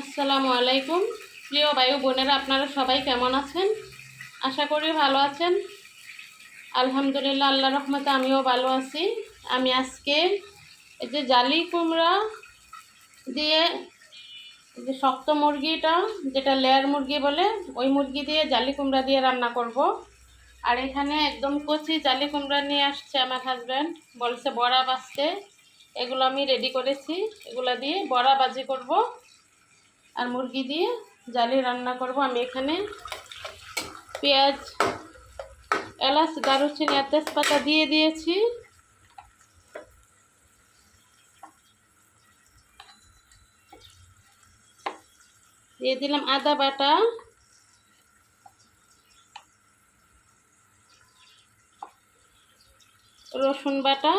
আসসালামু আলাইকুম। প্রিয় বায়ু বোনেরা, আপনারা সবাই কেমন আছেন? আশা করি ভালো আছেন। আলহামদুলিল্লাহ আল্লাহ রহমতে আমিও ভালো আছি। আমি আজকে এই যে জালি কুমড়া দিয়ে যে শক্ত মুরগিটা, যেটা লেয়ার মুরগি বলে, ওই মুরগি দিয়ে জালি কুমড়া দিয়ে রান্না করব। আর এখানে একদম কচি জালি কুমড়া নিয়ে আসছে আমার হাজব্যান্ড বলছে বড়া বাজতে। এগুলো আমি রেডি করেছি। এগুলো দিয়ে বড়া বাজি করব। আর মুরগি দিয়ে জালি রান্না করব। আমি এখানে পেঁয়াজ, এলাচ, দারুচিনি আর তেজপাতা দিয়ে দিয়েছি। দিয়ে দিলাম আদা বাটা। রসুন বাটা।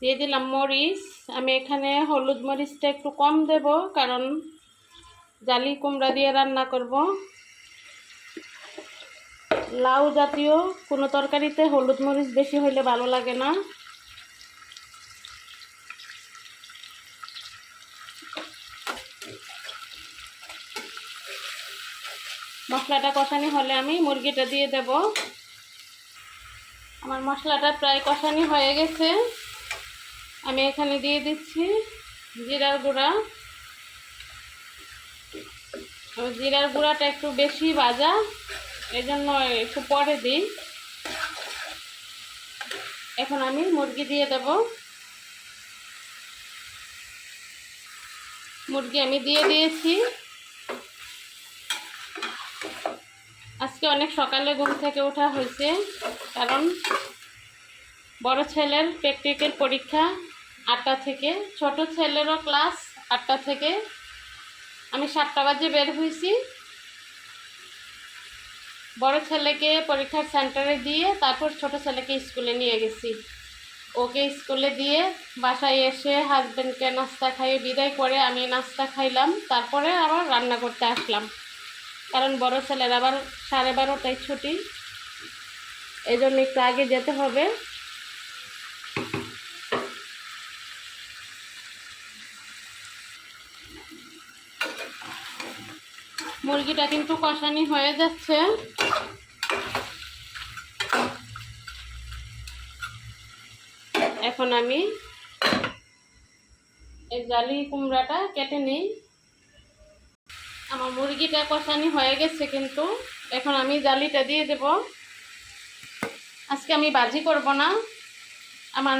দিয়ে দিলাম মরিচ। আমি এখানে হলুদ মরিচটা একটু কম দেব, কারণ জালি কুমড়া দিয়ে রান্না করব। লাউ জাতীয় কোনো তরকারিতে হলুদ মরিচ বেশি হইলে ভালো লাগে না। মশলাটা কষানি হলে আমি মুরগিটা দিয়ে দেব। আমার মশলাটা প্রায় কষানি হয়ে গেছে। আমি এখানে দিয়ে দিচ্ছি জিরার গুঁড়া। জিরার গুঁড়াটা একটু বেশি ভাজা এই জন্য একটু পরে দিই। এখন আমি মুরগি দিয়ে দেব। মুরগি আমি দিয়ে দিয়েছি। আজকে অনেক সকালে ঘুম থেকে ওঠা হয়েছে, কারণ বড় ছেলের প্র্যাকটিক্যাল পরীক্ষা। আটটা থেকে, ছোট ছেলেরও ক্লাস আটটা থেকে। আমি সাতটা বাজে বের হয়েছি বড় ছেলেকে পরীক্ষার সেন্টারে দিয়ে তারপর ছোট ছেলেকে স্কুলে নিয়ে গেছি। ওকে স্কুলে দিয়ে বাসায় এসে হাজব্যান্ডকে নাস্তা খাইয়ে বিদায় করে আমি নাস্তা খাইলাম। তারপরে আবার রান্না করতে আসলাম। কারণ বড় ছেলের আবার সাড়ে বারোটায় ছুটি। এই জন্য একটু আগে যেতে হবে। মুরগিটা কিন্তু কষানি হয়ে যাচ্ছে। এখন আমি এই জালি কুমড়াটা কেটে নিই। আমার মুরগিটা কষানি হয়ে গেছে কিন্তু। এখন আমি জালিটা দিয়ে দেব। আজকে আমি বাজি করব না। আমার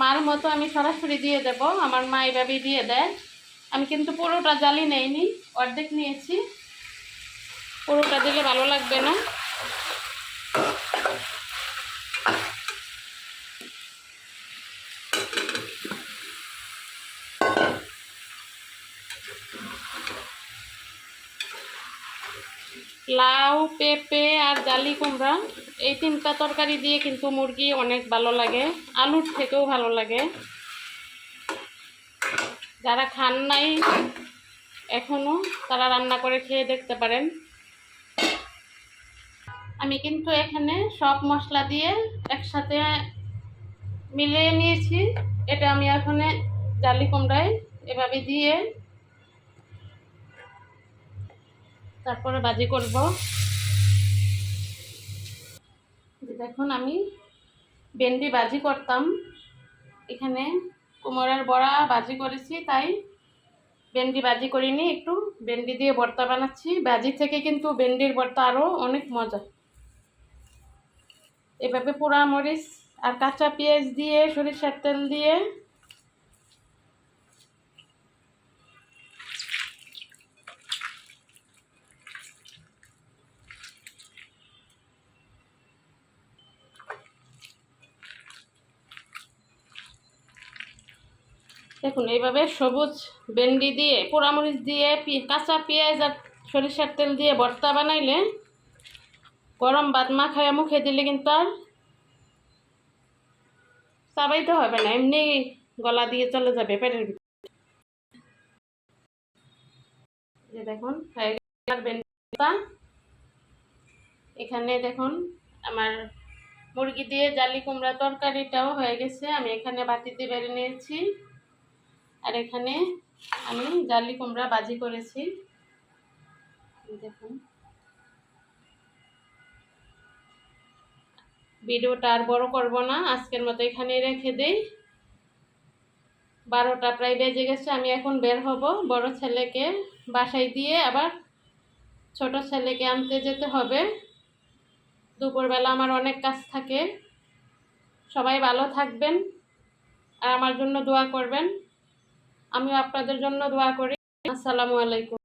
মার মতো আমি সরাসরি দিয়ে দেব। আমার মা এভাবেই দিয়ে দেয়। আমি কিন্তু পুরোটা জালি নেইনি, অর্ধেক নিয়েছি। পুরোটা দিলে ভালো লাগবে না। লাউ, পেঁপে আর জালি কুমড়া, এই তিনটা তরকারি দিয়ে কিন্তু মুরগি অনেক ভালো লাগে। আলুর থেকেও ভালো লাগে। যারা খান নাই এখনও তারা রান্না করে খেয়ে দেখতে পারেন। আমি কিন্তু এখানে সব মশলা দিয়ে একসাথে মিলিয়ে নিয়েছি। এটা আমি এখানে জালি কুমড়ায় এভাবে দিয়ে তারপরে বাজি করব। দেখুন আমি ভেন্ডি বাজি করতাম। এখানে কুমড়ার বড়া বাজি করেছি, তাই ভেন্ডি বাজি করিনি, একটু ভেন্ডি দিয়ে ভর্তা বানাচ্ছি। বাজি থেকে কিন্তু ভেন্ডির ভর্তা আরও অনেক মজা। এভাবে পোড়া মরিচ আর কাঁচা পেঁয়াজ দিয়ে, সরিষার তেল দিয়ে দেখুন, এইভাবে সবুজ ভেন্ডি দিয়ে, পোড়ামরিচ দিয়ে কাঁচা পেঁয়াজ আর সরিষার তেল দিয়ে ভর্তা বানাইলে গরম ভাত মাখায় মুখে দিলে কিন্তু আর চাবাইতে হবে না, এমনি গলা দিয়ে চলে যাবে পেটের ভিতরে। দেখুন ভেন্ডিটা। এখানে দেখুন, আমার মুরগি দিয়ে জালি কুমড়া তরকারিটাও হয়ে গেছে, আমি এখানে বাটিতে বেড়ে নিয়েছি। আর এখানে আমি জালি কুমড়া বাজি করেছি। দেখুন। ভিডিওটা আর বড় করব না, আজকের মতো এখানে রেখে দেই। বারোটা প্রায় বেজে গেছে, আমি এখন বের হব বড় ছেলেকে বাসায় দিয়ে। আবার ছোট ছেলেকে আনতে যেতে হবে। দুপুরবেলা আমার অনেক কাজ থাকে। সবাই ভালো থাকবেন আর আমার জন্য দোয়া করবেন। আমিও আপনাদের জন্য দোয়া করি। আসসালামু আলাইকুম।